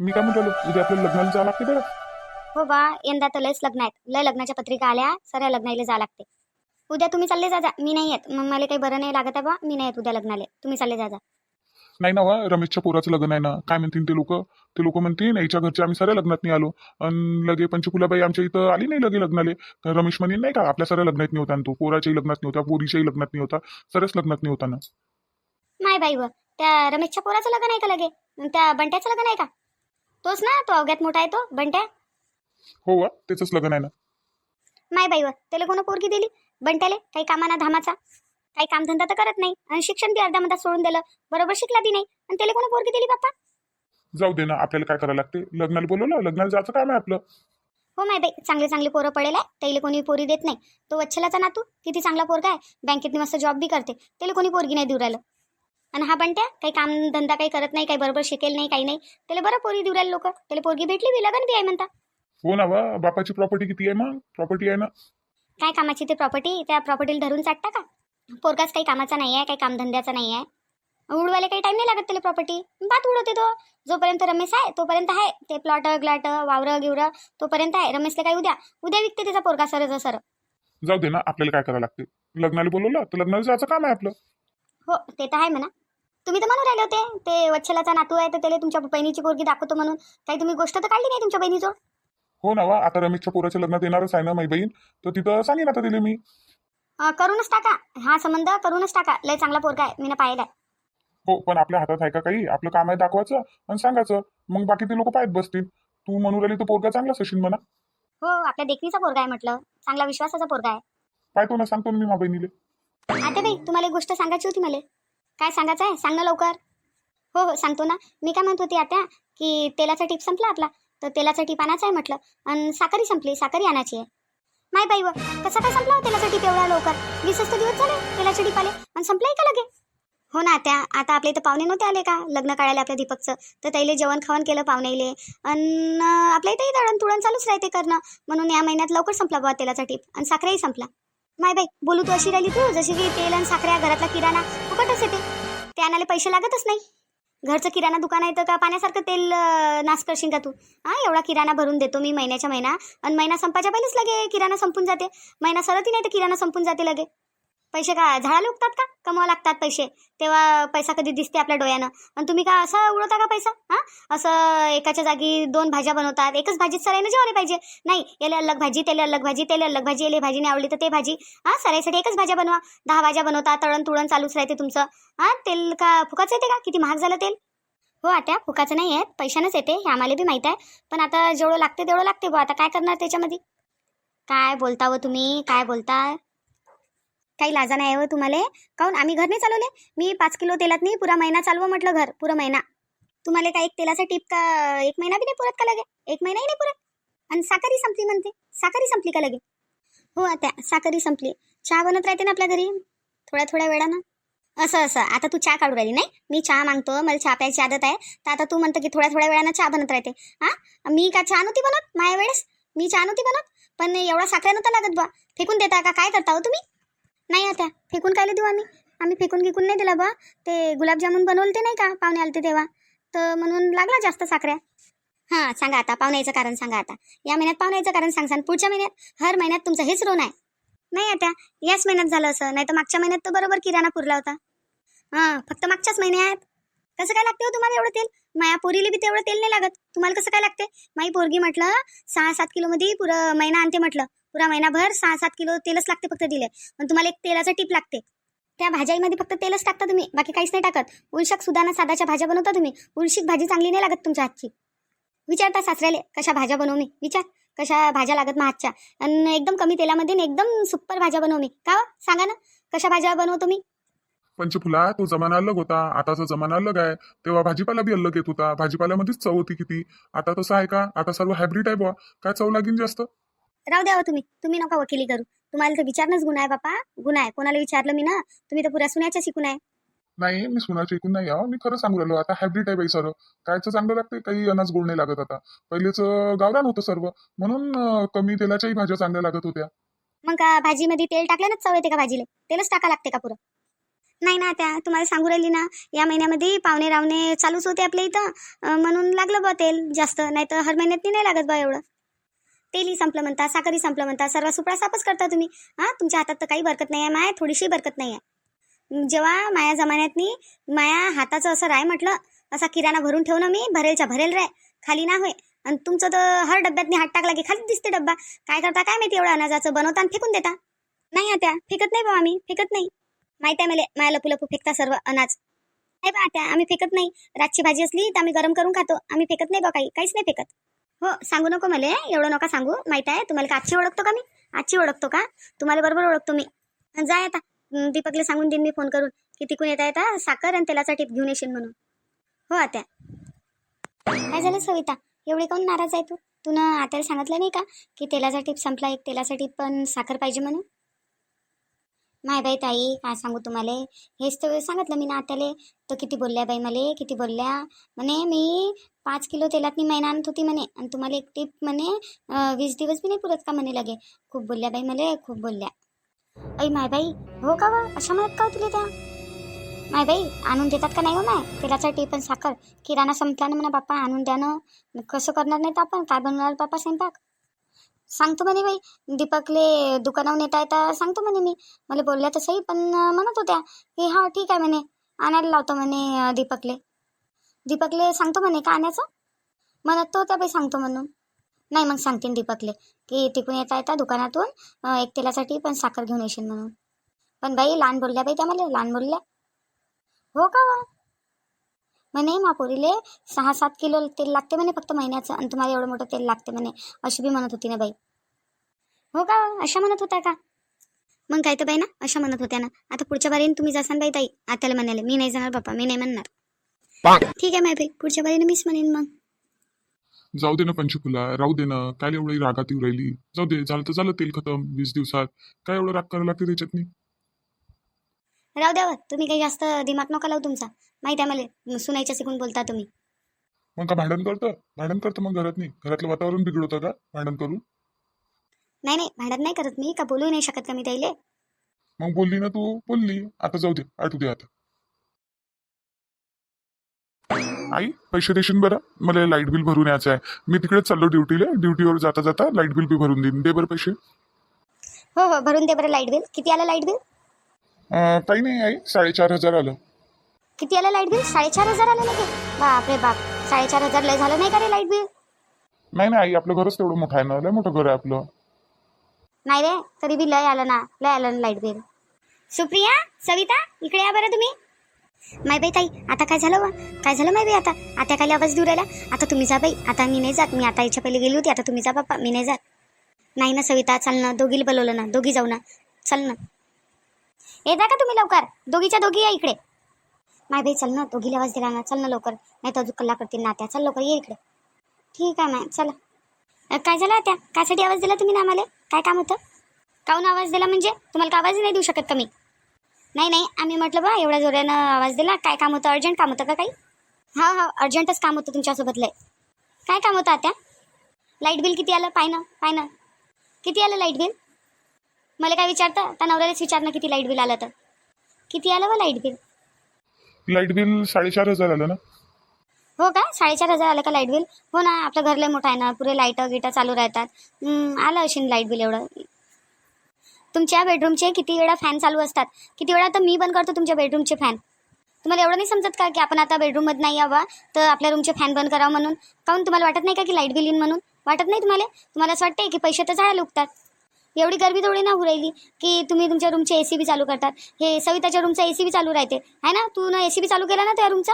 मी काय म्हणतो उद्या आपल्याला लग्नाला जावं लागते बरं. हो बा यंदा तर लयच लग्न आहेत. लय लग्नाच्या पत्रिका आल्या सऱ्या लग्नाला जा लागते. उद्या तुम्ही चालले जा जा मी नाही येत. मग मला काही बरं नाही लागत आहे बा मी नाही येत उद्या लग्नाला. तुम्ही चालले जा जा. नाही ना वा रमेशच्या पोराचं लग्न आहे ना. काय म्हणतील ते लोक? ते लोक म्हणतील याच्या घरचे आम्ही साऱ्या लग्नात नाही आलो. आणि लगे पंचकुलाबाई आमच्या इथं आली नाही लगे लग्नाले. तर रमेश म्हणे नाही का आपल्या साऱ्या लग्नात नाही होता तो. पोराच्याही लग्नात नाही होता पोरीच्याही लग्नात नाही होता. सऱ्याच लग्नात नाही होता ना. माय बाई व त्या रमेशच्या पोराचं लग्न आहे का लगे? त्या बंट्याचं लग्न आहे का? तोच ना तो अवघ्यात मोठा आहे तो बंट्या? हो वा त्याचंच लग्न आहे ना. माय बाई व त्याला कोण पोरगी दिली? बंट्याले? काही कामाना धामाचा? काही कामधंदा तर करत नाही. आणि शिक्षण बी अर्ध्या मधात सोडून दिलं. बरोबर शिकला बी नाही. आणि त्याला कोण पोरगी दिली बाप्पा? जाऊ दे ना आपल्याला काय करायला लागते? लग्नाला बोलवलं लग्नाला जायचं काम आहे आपलं. हो माय बाई चांगले चांगले पोरं पडेल आहे. त्याला कोणी पोरी देत नाही. तो वच्छलाचा नातू किती चांगला पोरगा आहे. बँकेत मस्त जॉब बी करते. त्याला कोणी पोरगी नाही देऊ राहिलं. आणि हा बंट्या काही कामधंदा काही करत नाही काही बरोबर शिकेल नाही काही नाही. त्याला बरं पोरी देऊ राहिले लोक. त्याला पोरगी भेटली बी लग्न बी आहे म्हणता. हो ना वा बापाची प्रॉपर्टी किती आहे मग? प्रॉपर्टी आहे ना? काय कामाची ते प्रॉपर्टी त्या प्रॉपर्टीला धरून चाटता का? पोरगाच काही कामाचा नाही आहे काही कामधंद्याचा नाही आहे. उडवायला काही टाइम नाही लागत त्याला प्रॉपर्टी बात उडवते तो. जोपर्यंत रमेश आहे तोपर्यंत आहे. ते प्लॉट ग्लाट वावरं गिवरं तोपर्यंत आहे. रमेशला काय उद्या? उद्या विकते त्याचा पोरगा सर सर जाऊ दे ना आपल्याला काय करायला लागते? लग्नाला बोलवलं तर लग्नाला जायचं काम आहे आपलं. हो ते तर आहे म्हणा. तुम्ही तर म्हणून राहिले होते. ते वच्छलाचा नातू आहे तर त्याला तुमच्या बहिणीची पोरगी दाखवतो म्हणून. काही तुम्ही गोष्ट तर काढली नाही तुमच्या बहिणीजवळ? हो ना वा आता रमेशच्या पोराच्या लग्नात येणारच आहे ना माझी बहीण? तर तिथं सांगेन आता दिले मी. अं, करूनच टाका. हा संबंध करूनच टाका. लय चांगला पोरगा आहे मी पाहिलाय. हो पण आपल्या हातात आहे का काही? आपलं काम आहे दाखवायचं आणि सांगायचं. मग बाकी ते लोक पाहत बसतील. तू म्हणून राहिली तर पोरगा चांगलाच असेल म्हणा. हो आपल्या देखणीचा पोरगा आहे म्हटलं. चांगला विश्वासाचा पोरगा आहे. पाहतो ना सांगतो ना मी मा बहिणीले. आता बाई तुम्हाला एक गोष्ट सांगायची होती मला. काय सांगायचं आहे? सांग ना लवकर. हो हो सांगतो ना. मी काय म्हणत होती आता की तेलाचा टीप संपला आपला तर तेलाचा टीप आणायचा आहे म्हटलं. आणि साखरही संपली साखरी आणायची आहे. माय बाई व कसा काय संपला हो तेलाचा टीप एवढा लवकर? वीसच तर दिवस झाले तेलाचे टीप आले. आणि संपलाय का लगे हो ना त्या आता आपल्या इथं पाहुणे नव्हते आले का? लग्न काढायला आपल्या दीपकचं. तर त्याला जेवण खावण केलं पाहुणेले आणि आपल्या इथंही दळण तुळण चालूच राहते करणं. म्हणून या महिन्यात लवकर संपला बाबा तेलाचा टीप. आणि साखरही संपला. माय बाई बोलू तू अशी राहिली तू जशी की तेल आणि साखऱ्या घरातला किराणा फुकटच येते ते. आणायला पैसे लागतच नाही. घरचं किराणा दुकान आहे तर का पाण्यासारखं तेल अं, नाश करशील का तू? हा एवढा किराणा भरून देतो मी महिन्याच्या महिना. आणि महिना संपायच्या पहिलेच लगे किराणा संपून जाते. महिना सरती नाही तर किराणा संपून जाते लगे. पैसे का झाडाला उगतात का? कमवा लागतात पैसे. तेव्हा पैसा कधी दिसते आपल्या डोळ्यानं. आणि तुम्ही का असं उडवता का पैसा? हा? असं एकाच्या जागी दोन भाज्या बनवतात. एकच भाजीत सरायनं जेवायला पाहिजे. नाही याला अलग भाजी त्याला अलग भाजी त्याला अलग भाजी याला भाजी नाही आवडली तर ते भाजी. हा? सरायसाठी एकच भाज्या बनवा. दहा भाज्या बनवता तळण तुळण चालूच राहते तुमचं. हा? तेल का फुकाचं येते का? किती महाग झालं तेल? हो आता फुकाचं नाही आहे पैशानंच येते. हे आम्हाला बी माहीत आहे. पण आता जेवढं लागते तेवढं लागते बुवा. आता काय करणार त्याच्यामध्ये? काय बोलता व तुम्ही? काय बोलता? काही लाजा नाही हो आहे तुम्हाला. काहून आम्ही घर नाही चालवले. मी पाच किलो तेलात नाही पुरा महिना चालवं म्हटलं घर पुरा महिना. तुम्हाला काय एक तेलाचा टिप का एक महिना बी नाही पुरत का लगे? एक महिनाही नाही पुरत. आणि साखरी संपली म्हणते. साखरी संपली का लगे? हो आता साखरी संपली. चहा बनत राहते ना आपल्या घरी? थोड्या थोड्या वेळानं. असं असं. आता तू चहा काढू राहिली नाही? मी चहा मागतो मला चहा प्यायची आदत आहे. तर आता तू म्हणतं की थोड्या थोड्या वेळानं चहा बनत राहते. हां? मी का चहा नव्हती बनत? माझ्या वेळेस मी चहा नव्हती बनत? पण एवढा साखर नव्हता लागत बा फेकून देता का? काय करता हो तुम्ही? नाही आता फेकून कायला देऊ आम्ही? आम्ही फेकून गिकून नाही दिला बा ते गुलाबजामुन बनवलते नाही का पाहुणे आलते तेव्हा? तर म्हणून लागला जास्त साखऱ्या. हां सांगा आता पाहुण्याचं कारण सांगा आता. या महिन्यात पाहुण्याचं कारण सांगसान पुढच्या महिन्यात हर महिन्यात तुमचं हेच रोन आहे. नाही आता याच महिन्यात झालं असं नाही तर मागच्या महिन्यात तर बरोबर किराणा पुरला होता. हां फक्त मागच्याच महिन्यात कसं काय लागते हो तुम्हाला एवढं तेल? माया पोरीला बी तेवढं तेल नाही लागत. तुम्हाला कसं काय लागते? माई पोरगी म्हटलं सहा सात किलोमध्ये पुरं महिना आणते म्हटलं. पुरा महिनाभर सहा सात किलो तेलच लागते फक्त दिले. पण तुम्हाला एक तेलाचा टीप लागते. त्या भाज्यामध्ये फक्त तेलच टाकता तुम्ही. बाकी काहीच नाही टाकत. उलशक सुदाना सादाच्या भाज्या बनवता तुम्ही. उलशीक भाजी चांगली नाही लागत तुमच्या हातची. विचारता सासऱ्याले कशा भाज्या बनव मी? विचार कशा भाज्या लागत मग हातच्या आणि एकदम कमी तेलामध्ये एकदम सुपर भाज्या बनव मी. का हो? सांगा ना. कशा भाज्या बनवतो मी पंचफुला तो जमाना अलग होता. आताचा जमाना अलग आहे. तेव्हा भाजीपाला बी अलग येत होता. भाजीपाल्यामध्येच चव होती किती? आता तसं आहे का? आता सर्व हायब्रिड आहे बुवा. काय चव लागेल जास्त? राहू द्यावं तुम्ही. तुम्ही नका वकिली करू. तुम्हाला तर विचारणंच गुन्हा आहे बापा. गुन्हा आहे. कोणाला विचारलं मी ना? तुम्ही तर पुऱ्या सुन्याच्या शिकून आहे. नाही मी सुनाचे ऐकून नाही यावं मी खरं सांगू राहिलो. आता हायब्रिड आहे बाई सर्व कायचं चांगलं लागते काही अनाज गोड नाही लागत आता. पहिलेच गावरान होतं सर्व. म्हणून अं, कमी तेलाच्याही भाज्या चांगल्या लागत होत्या. मग का भाजीमध्ये तेल टाकल्यानंच चव येते का भाजीला? तेलच टाका लागते का पुरं? नाही ना त्या तुम्हाला सांगू राहिली ना या महिन्यामध्ये पाहुणे रावणे चालूच होते आपल्या इथं. अं, म्हणून लागलं बा तेल जास्त. नाही तर हर महिन्यात नाही लागत बा एवढं. तेली संपलं म्हणता साखरी संपलं म्हणता सर्व सुपडा सापच करता तुम्ही. हां तुमच्या हातात तर काही बरकत नाही आहे माया थोडीशी बरकत नाही आहे जेव्हा माया जमान्यातनी माया हाताचं असं राय म्हटलं असा किराणा भरून ठेवणं मी भरेलच्या भरेल राय खाली ना होय. आणि तुमचं तर हर डब्यातनी हात टाकला की खाली दिसते डब्बा. काय करता काय माहिती एवढं अनाजाचं बनवता आणि फेकून देता? नाही आत्या फेकत नाही बा आम्ही फेकत नाही. माहिती आहे मला माया लपू लपू फेकता सर्व अनाज. नाही बा आत्या आम्ही फेकत नाही. रातची भाजी असली तर आम्ही गरम करून खातो. आम्ही फेकत नाही बा काही काहीच नाही फेकत. हो सांगू नको मला. एवढं नका सांगू. माहीत आहे तुम्हाला का आजची ओळखतो का मी? आजची ओळखतो का? तुम्हाला बरोबर ओळखतो मी. जाय आता. दीपकला सांगून देईन मी फोन करून की तिकून येता येता साखर आणि तेलाचा टीप घेऊन येशील म्हणून. हो आत्या. काय झालं सविता? एवढे काऊन नाराज आहे तू? तू आत्याला सांगितलं नाही का की तेलाचा टीप संपला एक तेलाचा टीप पण साखर पाहिजे म्हणून? माय बाई ताई काय सांगू तुम्हाला. हेच तर सांगितलं मी ना आत्याले तर किती बोलल्या बाई मले किती बोलल्या. म्हणे मी पाच किलो तेलातनी महिना आणत होती म्हणे. आणि तुम्हाला एक टीप म्हणे वीस दिवस बी नाही पुरत का म्हणे लगे. खूप बोलल्या बाई मले खूप बोलल्या. अई माय बाई हो का वा? अशा म्हणत का हो तुला त्या? माय बाई आणून देतात का नाही हो माय? तेलाचा टीप आणि साखर. किराणा संपला ना म्हणा बाप्पा आणून द्या ना. कसं करणार नाही तर आपण? काय बनवणार बाप्पा स्वयंपाक? सांगतो म्हणे बाई. दीपकले दुकानावर नेता येता सांगतो म्हणे मी. मला बोलल्या तसंही पण म्हणत होत्या की हा ठीक आहे म्हणे. आणायला लावतो म्हणे दीपकले. दीपकले सांगतो म्हणे का आणायचं? म्हणत तो त्या बाई सांगतो म्हणून. नाही मग सांगते दीपकले की तिकून येता येता दुकानातून एक तेलासाठी पण साखर घेऊन येशील म्हणून. पण बाई लहान बोलल्या बाई त्या मला लहान बोलल्या. हो का वा? म्हणे मापोरीले सहा सात किलो तेल लागते म्हणे फक्त महिन्याचं आणि तुम्हाला एवढं मोठं तेल लागते म्हणे अशी बी म्हणत होती ना बाई. हो का? अशा म्हणत होत्या का? मग काय तर बाई ना अशा म्हणत होत्या ना. आता पुढच्या बारीने तुम्ही जासान बाई ताई. आत्याला म्हणाले मी नाही जाणार बाप्पा मी नाही म्हणणार. ठीक आहे माय बाई पुढच्या बारीने मीच म्हणेन मग. जाऊ दे ना पंचकुला राहू दे ना. काय एवढी रागात येऊ राहिली. जाऊ दे झालं तर झालं तेल खतम वीस दिवसात. काय एवढं राग करायला लागते त्याच्यात नाही राहू द्यावं तुम्ही काही जास्त दिमाग नका लावू तुमचा. माहिती आहे मला सुनायच्या शिकून बोलता तुम्ही. मग का भांडण करतं? भांडण करतं मग घरात नाही घरातलं वातावरण बिघडवतं का भांडण करून? नाही नाही भांडत नाही करत मी का बोलू नाही शकत का मी त्याईले मग बोलली ना तू बोलली. आता जाऊ दे आठवू दे आता. आई पैसे देशील बरं? मला लाइट बिल भरून यायचं आहे. मी तिकडेच चाललो ड्युटीला. ड्युटीवर जाता जाता लाइट बिल बी भरून देईन. दे बरं पैसे. हो हो भरून दे बरं लाइट बिल. किती आलं लाइट बिल? अं, काही नाही आई साडेचार हजार आलं. किती आलं लाइट बिल? साडेचार हजार आलं लगे बापरे बाप. साडेचार हजार लय झालं नाही का रे लाइट बिल? नाही नाही आई आपलं घरच तेवढं मोठं आहे ना. लय मोठं घर आहे आपलं. नाही रे तरी बी लय आलं ना लय आलं ना लाइट बिल. सुप्रिया सविता इकडे या बरं तुम्ही. माय बाई ताई आता काय झालं वा? काय झालं माय बाई आता? आता काय आवाज देऊ राहिला. आता तुम्ही जा बाई आता मी नाही जात. मी आता याच्या पहिले गेली होती आता तुम्ही जा बाप्पा मी नाही जात. नाही ना सविता चाल ना दोघीला बोलवलं ना दोघी जाऊ ना. चल ना. येता का तुम्ही लवकर? दोघीच्या दोघी या इकडे. माय बाई चल ना दोघीला आवाज दिला ना चल ना लवकर. नाही तर अजून कल्ला करतील ना त्या चल लवकर ये इकडे. ठीक आहे मॅम चला. काय झालं त्या कायसाठी आवाज दिला तुम्ही ना आम्हाला? काय काम होतं? काहून आवाज दिला म्हणजे? तुम्हाला का आवाज नाही देऊ शकत का मी? नाही नाही. आम्ही म्हटलं बा एवढ्या जोरानं आवाज दिला. काय काम होतं? अर्जंट काम होतं का काही? हा हा. अर्जंटच काम होतं तुमच्यासोबतलं. काय काम होतं आता? लाइट बिल किती आलं? पाय ना पाय ना. किती आलं लाइट बिल? मला काय विचारतं? त्या नवऱ्यालाच विचारणं किती लाइट बिल आलं तर. किती आलं बा लाइट बिल? लाइट बिल साडेचार हजार आलं ना. हो का? साडेचार हजार आलं का लाइट बिल हो ना आपलं घर लय मोठं आहे ना. पुरे लाईटं गिटं चालू राहतात. आलं असेल लाइट बिल एवढं. तुमच्या बेडरूमचे किती वेळा फॅन चालू असतात? किती वेळा तर मी बंद करतो तुमच्या बेडरूमचे फॅन तुम्हाला एवढं नाही समजत का की आपण आता बेडरूममध्ये नाही यावं तर आपल्या रूमचे फॅन बंद करावं म्हणून? काहून तुम्हाला वाटत नाही का की लाइट बिल येईन म्हणून? वाटत नाही तुम्हाला? तुम्हाला असं वाटतंय की पैसे तर झाडा लुकतात एवढी गर्मी थोडी ना होऊ राहिली की तुम्ही तुमच्या रूमचे ए सी बी चालू करतात. हे सविताच्या रूमचा ए सी बी चालू राहते. आहे ना? तू ना ए सी बी चालू केला ना त्या रूमचा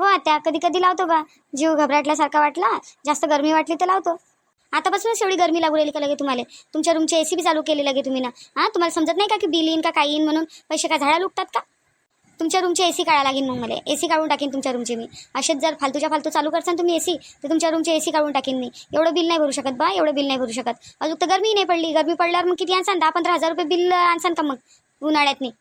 हो आता कधी कधी लावतो बा. जीव घबराटल्यासारखा वाटला जास्त गरमी वाटली तर लावतो. आतापासूनच एवढी गरमी लागू राहिली का लगे तुम्हाला? तुमच्या रूमची ए सी बी चालू केले लगे तुम्ही ना. हां तुम्हाला समजत नाही का की बिल येईन का काय येईन म्हणून? पैसे काय झाडा लुटतात का? तुमच्या रूमची ए सी काढा लागेल मग मला. ए सी काढून टाकीन तुमच्या रूमचे मी. असेच जर फालतूच्या फालतू चालू करसान तुम्ही ए सी तर तुमच्या रूमचे ए सी काढून टाकीन मी. एवढं बिल नाही भरू शकत बा एवढं बिल नाही भरू शकत. अजून तर गरमी नाही पडली. गरमी पडल्यावर मग किती आणसान? दहा पंधरा हजार रुपये बिल आणसान का मग? उन्हाळ्यात नाही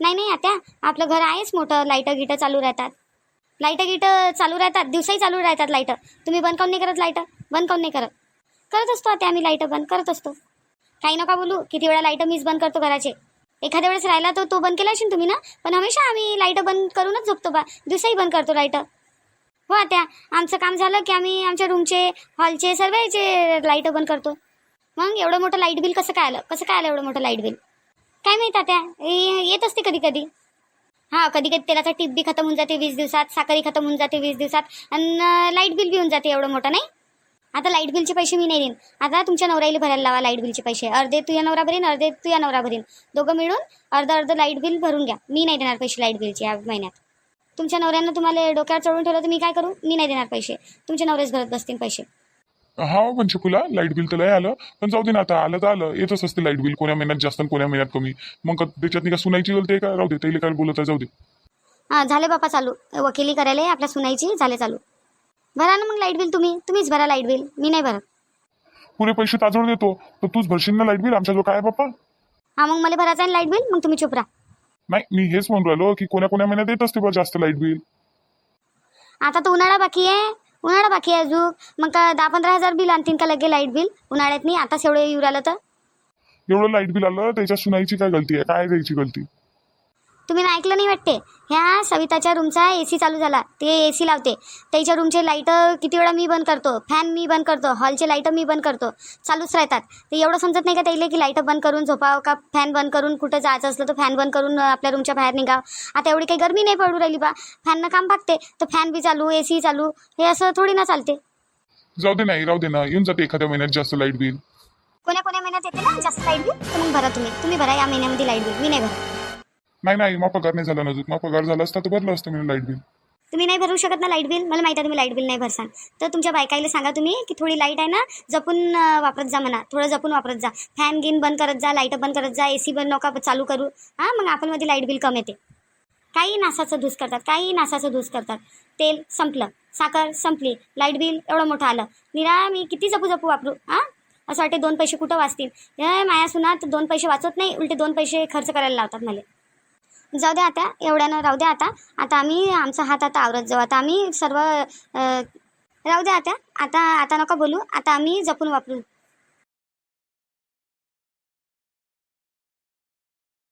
नाही नाही आता आपलं घर आहेच मोठं. लाईटं गिटं चालू राहतात. लाईटं गिटं चालू राहतात दिवसाही चालू राहतात लाईटं तुम्ही बंद काऊन नाही करत लाईटं बंद काऊन नाही करत? करत असतो आता आम्ही लाईटं बंद करत असतो. काही नका बोलू किती वेळा लाईटं मीच बंद करतो घराचे. एखाद्या वेळेस राहिला तर तो बंद केला असेल तुम्ही ना? पण हमेशा आम्ही लाइट बंद करूनच झोपतो बा. दिवसाही बंद करतो लाइट हो आता आमचं काम झालं की आम्ही आमच्या रूमचे हॉलचे सर्वांचे लाइट बंद करतो. मग एवढं मोठं लाइट बिल कसं काय आलं? कसं काय आलं एवढं मोठं लाइट बिल? काय माहीत आता येत असते कधी कधी हां कधी कधी तेलाचा टीप बी खतम होऊन जाते वीस दिवसात साखरही खतम होऊन जाते वीस दिवसात आणि लाइट बिल बी होऊन जाते एवढं मोठं नाही? आता लाइट बिलचे पैसे मी नाही देईन. आता तुमच्या नवऱ्याला भरायला लावा लाइट बिलचे पैसे. अर्धे तू या नवरा भरीन अर्धे तुझ्या नवरा भरीन. दोघं मिळून अर्धं अर्धं लाइट बिल भरून घ्या. मी नाही देणार पैसे लाइट बिलचे या महिन्यात. तुमच्या नवऱ्यानं तुम्हाला डोक्यावर चढून ठेवलं तर मी काय करू? मी नाही देणार पैसे. तुमच्या नवऱ्याच भरत बसतील पैसे. हा पंचकुला लाइट बिल तर लय आलं. पण जाऊ दे ना आता आलं तर आलं. येतच असते लाइट बिल कोण्या महिन्यात जास्त आणि कोण्या महिन्यात कमी. मग त्याच्यात का सुनायची आहे का? राहू दे त्याला काय बोलत आहे जाऊ दे. हां झाले बापा चालू. वकिली करायला आपल्या सुनायची झाले चालू. भरा ना मग लाइट बिल तुम्ही. तुम्हीच भरा लाइट बिल मी नाही भरत. पुरे पैसे ताजवड देतो. तर तूच भरशील ना लाइट बिल आमच्याजवळ काय आहे बाप्पा? हां मग मला भरायचं आहे लाइट बिल मग तुम्ही चुप राहा. नाही मी हेच म्हणून राहिलो की कोण्या कोण्या महिन्यात येत असते बा जास्त लाइट बिल आता तर उन्हाळा बाकी आहे. उन्हाळा बाकी आहे अजून. मग का दहा पंधरा हजार बिल आणतीन का लगे लाइट बिल? उन्हाळ्यात नाही आताच एवढं येऊ राहिलं तर. एवढं लाइट बिल आलं त्याच्यात सुनाईची काय गलती आहे? काय द्यायची गलती? तुम्ही ऐकलं नाही वाटते? ह्या सविताच्या रूमचा ए सी चालू झाला. ते ए सी लावते. त्याच्या रूमचे लाइट किती वेळा मी बंद करतो? फॅन मी बंद करतो. हॉलचे लाइट मी बंद करतो. चालूच राहतात. ते एवढं समजत नाही का त्याला की लाइट बंद करून झोपावं का फॅन बंद करून कुठं जायचं असलं तर फॅन बंद करून आपल्या रूमच्या बाहेर निघावं? आता एवढी काही गरमी नाही पडू राहिली बा. फॅननं काम भागते. तर फॅन बी चालू ए सी चालू. हे असं थोडी ना चालते. जाऊ दे नाही राहू दे ना. येऊन जाते एखाद्या महिन्यात जास्त लाइट बिल. कोण्या कोण्या महिन्यात येते ना जास्त लाइट बिल? तर मग भरा तुम्ही. तुम्ही भरा या महिन्यामध्ये लाइट बिल. मी नाही भरा नाही नाही मग पगार नाही झाला अजून. मग पगार झाला असता तर भरलं असतं मी लाइट बिल तुम्ही नाही भरू शकत ना लाइट बिल मला माहिती आहे तुम्ही लाइट बिल नाही भरसान. तर तुमच्या बायकाईला सांगा तुम्ही की थोडी लाइट आहे ना जपून अं, वापरत जा म्हणा. थोडं जपून वापरत जा. फॅन गिन बंद करत जा लाइट बंद करत जा ए सी बंद नका चालू करू. हां मग आपण मध्ये लाइट बिल कमी येते. काही नासाचं धूस करतात काही नासाचं धूस करतात. तेल संपलं. साखर संपली. लाइट बिल एवढं मोठं आलं. निरा मी किती जपू जपू वापरू हां? असं वाटते दोन पैसे कुठं वाचतील? हे माया सुनात दोन पैसे वाचत नाही उलटे दोन पैसे खर्च करायला लावतात मला. जाऊ द्या आता एवढ्यानं राहू द्या आता. आता आम्ही आमचा हात आता आवरत जाऊ. आता आम्ही सर्व राहू द्या आता. आता आता नका बोलू. आता आम्ही जपून वापरू.